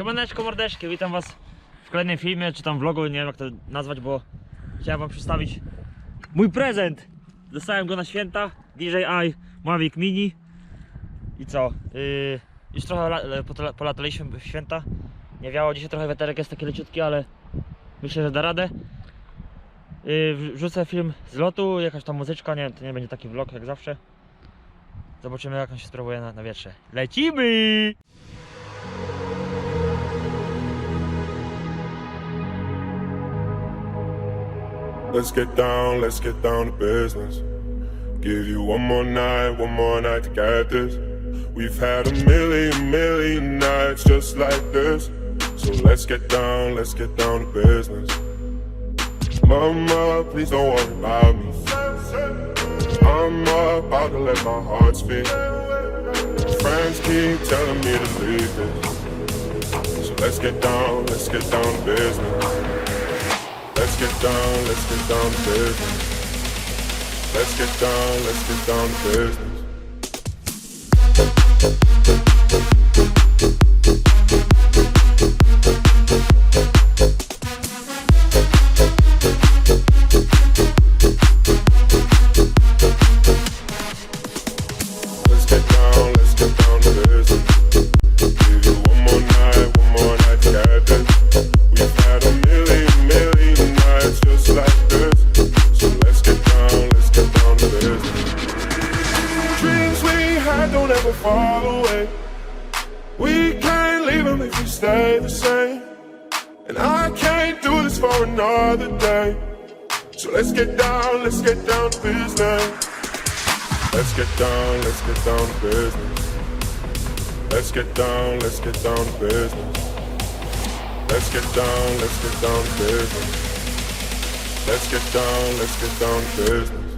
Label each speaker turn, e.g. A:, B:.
A: Siemaneczko mordeczki, witam was w kolejnym filmie, czy tam vlogu, nie wiem jak to nazwać, bo chciałem wam przedstawić mój prezent. Dostałem go na święta, DJI Mavic Mini i co, yy, już trochę polataliśmy w święta, nie wiało, dzisiaj trochę weterek jest taki leciutki, ale myślę, że da radę. Yy, wrzucę film z lotu, jakaś tam muzyczka, nie to nie będzie taki vlog jak zawsze. Zobaczymy jak on się sprawuje na, na wietrze. Lecimy!
B: Let's get down, let's get down to business. Give you one more night, one more night to get this. We've had a million, million nights just like this. So let's get down, let's get down to business. Mama, please don't worry about me. I'm about to let my heart speak. Friends keep telling me to leave this. So let's get down, let's get down to business. Let's get down, let's get down to business. Let's get down, let's get down to business. Fall away. We can't leave them if we stay the same. And I can't do this for another day. So let's get down, let's get down to business. Let's get down, let's get down to business. Let's get down, let's get down to business. Let's get down, let's get down to business. Let's get down, let's get down to business.